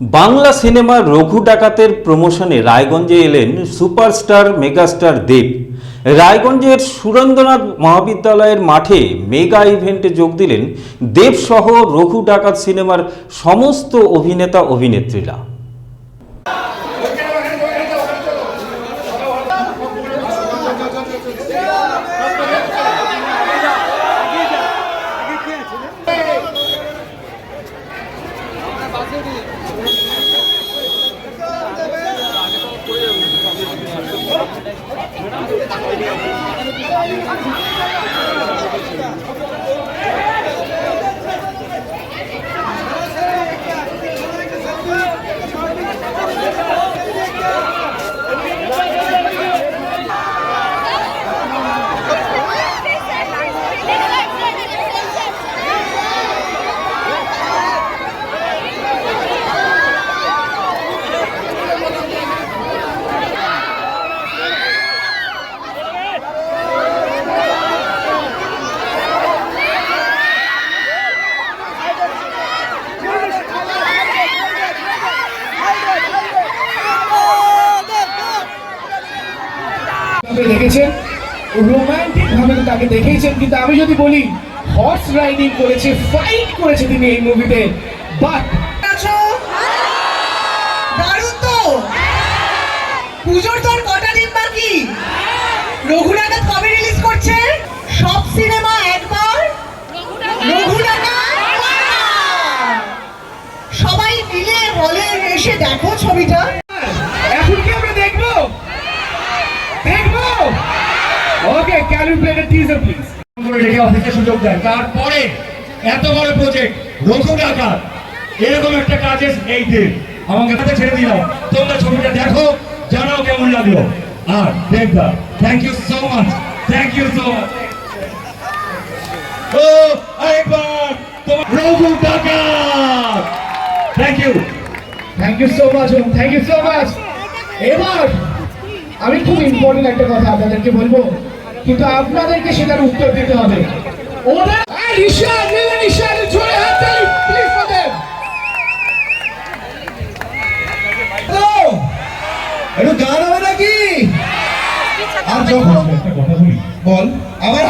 বাংলা সিনেমার রঘু ডাকাতের প্রমোশনে রায়গঞ্জে এলেন সুপারস্টার মেগাস্টার দেব। রায়গঞ্জের সুরেন্দ্রনাথ মহাবিদ্যালয়ের মাঠে মেগা ইভেন্টে যোগ দিলেন দেবসহ রঘু ডাকাত সিনেমার সমস্ত অভিনেতা অভিনেত্রীরা। আপনি দেখেছেন? রোমান্টিক ভাবে তাকে দেখেইছেন, কিন্তু আমি যদি বলি হর্স রাইডিং করেছে ফাইট করেছে তিনি এই মুভিতে বাট দারুণ তো। পুজোর তোর কটা দিন বাকি? রঘুনাথ কবে রিলিজ করছে? সব সিনেমা একবার? সবাই মিলে হলে এসে দেখো ছবিটা। টিজার প্লিজ করে অফিসে সুযোগ দেয়। তারপরে এত বড় প্রজেক্ট রঘু ডাকাত এরকম একটা কাজে এই দিন। আমাকে হাতে ছেড়ে দিলাম তোমরা ছবিটা দেখো জানাও কেমন লাগল। আর thank you so much thank you so much ও আরেকবার তোমার Raghu Dakat thank you thank you so much thank you so much এবার আমি খুব ইম্পর্টেন্ট একটা কথা আপনাদেরকে বলব। কিন্তু আপনাদেরকে সেটার উত্তর দিতে হবে। ওরা একটু গান নাকি? আর যখন বলি বল। আবার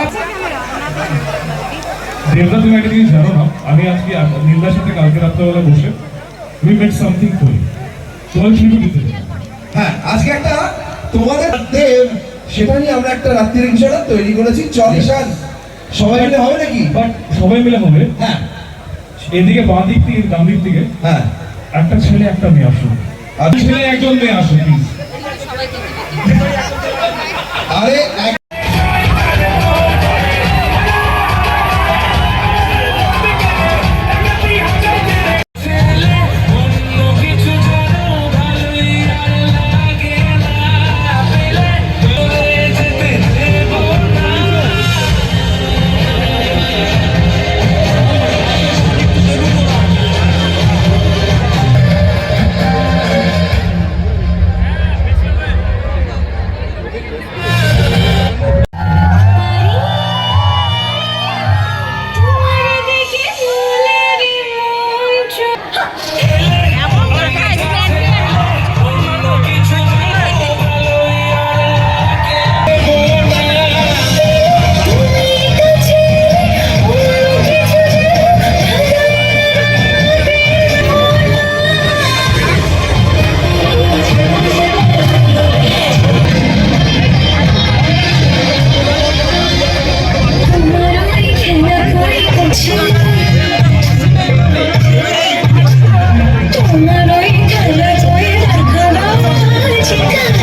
দেবদা তুমি একটা জিনিস জানো না? আমি আজকে নীলদার সাথে কালকে রাত্রেবেলা বসে উই মেড সামথিং করি তোমার শুরু দিতে হ্যাঁ আজকে একটা তোমাদের দেব সেটা নিয়ে আমরা একটা রাত্রির বিষয়টা তৈরি করেছি। চল ঈশান সবাই মিলে হবে নাকি? বাট সবাই মিলে হবে। হ্যাঁ। এদিকে বাঁ দিক থেকে ডান দিক থেকে হ্যাঁ। একটা ছেলে একটা মেয়ে আসুন। আর ছেলে একজন মেয়ে আসুন প্লিজ আরে এক-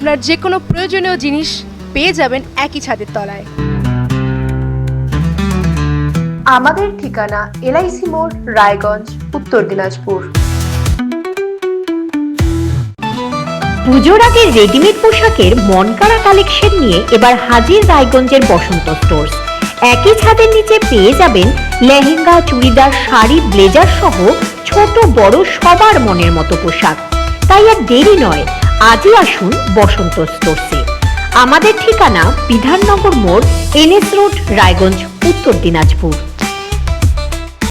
আপনার যে কোনো প্রয়োজনীয় জিনিস পেয়ে যাবেন একই ছাদের তলায়। আমাদের ঠিকানা এলআইসি মোড় রায়গঞ্জ উত্তর দিনাজপুর। পুজোর আগে রেডিমেড পোশাকের মনকাড়া কালেকশন নিয়ে এবার হাজির রায়গঞ্জের বসন্ত স্টোর্স একই ছাদের নিচে পেয়ে যাবেন লেহেঙ্গা চুড়িদার শাড়ি ব্লেজার সহ ছোট বড় সবার মনের মতো পোশাক। তাই আর দেরি নয় আজই আসুন বসন্ত স্টোর্সে আমাদের ঠিকানা বিধাননগর মোড় এনএস রোড রায়গঞ্জ উত্তর দিনাজপুর।